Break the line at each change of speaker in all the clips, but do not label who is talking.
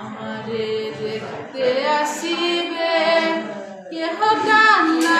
আমারে দেখতে আসিবে কেহ কান্নাই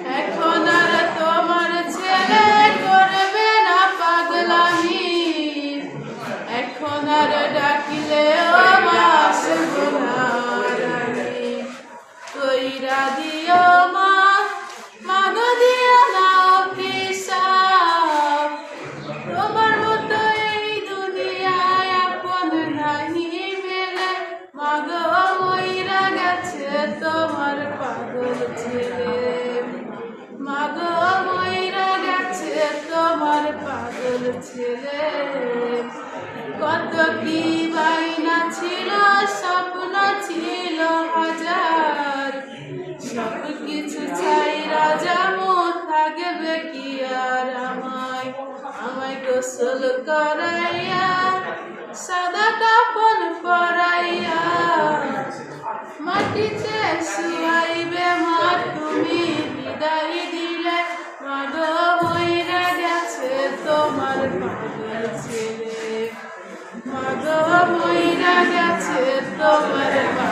ছেলে কত কি বাইনা ছিল, স্বপ্ন ছিল হাজার। সব কিছু চাই রাজা থাকবে কি আর আমায়? আমায় গোসল করাইয়া, সাদা কাপন পরাইয়া। মাটিতে শুয়াইবে মা, তুমি বিদায় মাগো মইরা গেছে তোমার পাগল